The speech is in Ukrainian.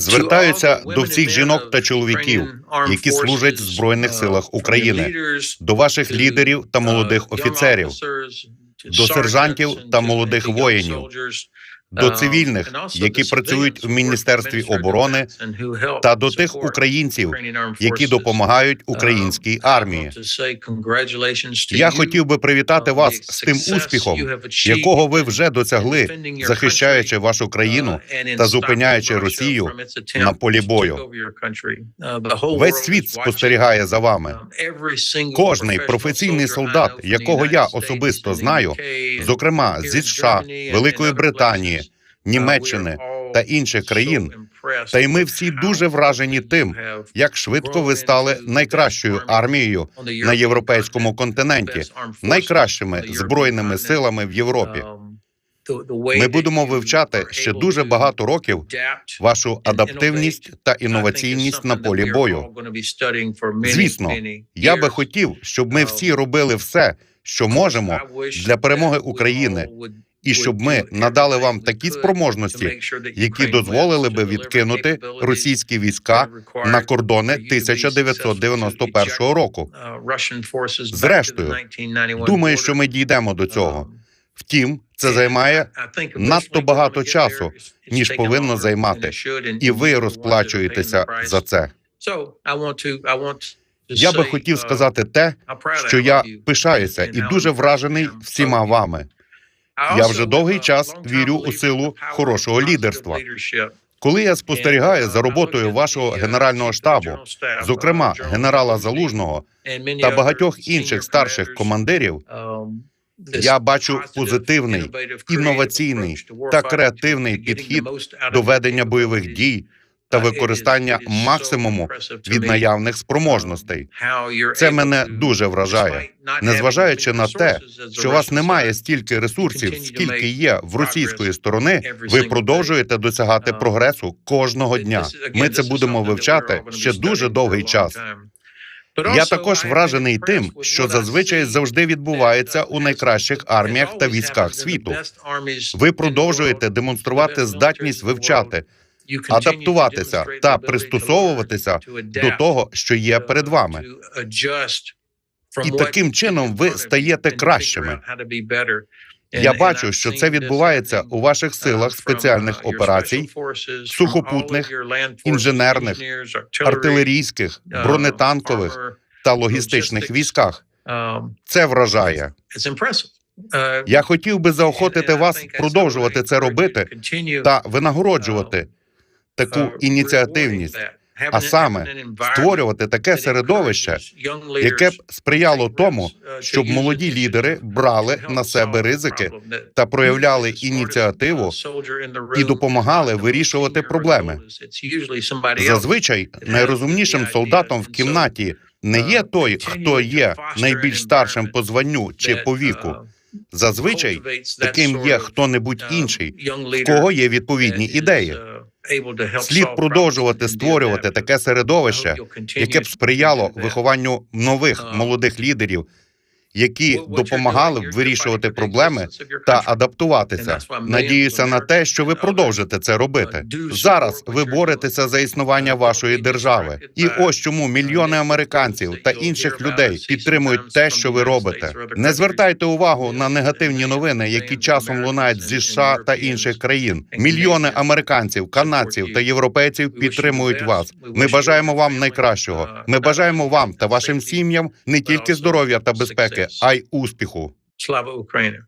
Звертаються до всіх жінок та чоловіків, які служать в збройних силах України, до ваших лідерів та молодих офіцерів, до сержантів та молодих воїнів, до цивільних, які працюють в міністерстві оборони, та до тих українців, які допомагають українській армії. Я хотів би привітати вас з тим успіхом, якого ви вже досягли, захищаючи вашу країну та зупиняючи Росію на полі бою. Весь світ спостерігає за вами. Кожний професійний солдат, якого я особисто знаю, зокрема зі США, Великої Британії, Німеччини та інших країн, та й ми всі дуже вражені тим, як швидко ви стали найкращою армією на європейському континенті, найкращими збройними силами в Європі. Ми будемо вивчати ще дуже багато років вашу адаптивність та інноваційність на полі бою. Звісно, я би хотів, щоб ми всі робили все, що можемо для перемоги України, і щоб ми надали вам такі спроможності, які дозволили би відкинути російські війська на кордони 1991 року. Зрештою, Думаю, що ми дійдемо до цього. Втім, це займає надто багато часу, ніж повинно займати, і ви розплачуєтеся за це. Я би хотів сказати те, що я пишаюся і дуже вражений всіма вами. Я вже довгий час вірю у силу хорошого лідерства. Коли я спостерігаю за роботою вашого генерального штабу, зокрема генерала Залужного та багатьох інших старших командирів, я бачу позитивний, інноваційний та креативний підхід до ведення бойових дій та використання максимуму від наявних спроможностей. Це мене дуже вражає, незважаючи на те, що у вас немає стільки ресурсів, скільки є в російської сторони. Ви продовжуєте досягати прогресу кожного дня. Ми це будемо вивчати ще дуже довгий час. Я також вражений тим, що зазвичай завжди відбувається у найкращих арміях та військах світу. Ви продовжуєте демонструвати здатність вивчати, адаптуватися та пристосовуватися до того, що є перед вами. І таким чином ви стаєте кращими. Я бачу, що це відбувається у ваших силах спеціальних операцій, сухопутних, інженерних, артилерійських, бронетанкових та логістичних військах. Це вражає. Я хотів би заохотити вас продовжувати це робити та винагороджувати таку ініціативність, а саме створювати таке середовище, яке б сприяло тому, щоб молоді лідери брали на себе ризики та проявляли ініціативу і допомагали вирішувати проблеми. Зазвичай найрозумнішим солдатом в кімнаті не є той, хто є найбільш старшим по званню чи по віку. Зазвичай таким є хто-небудь інший, в кого є відповідні ідеї. Слід продовжувати створювати таке середовище, яке б сприяло вихованню нових молодих лідерів, які допомагали б вирішувати проблеми та адаптуватися. Надіюся на те, що ви продовжите це робити. Зараз ви боретеся за існування вашої держави, і ось чому мільйони американців та інших людей підтримують те, що ви робите. Не звертайте увагу на негативні новини, які часом лунають зі США та інших країн. Мільйони американців, канадців та європейців підтримують вас. Ми бажаємо вам найкращого. Ми бажаємо вам та вашим сім'ям не тільки здоров'я та безпеки, а й успіху. Слава Україні!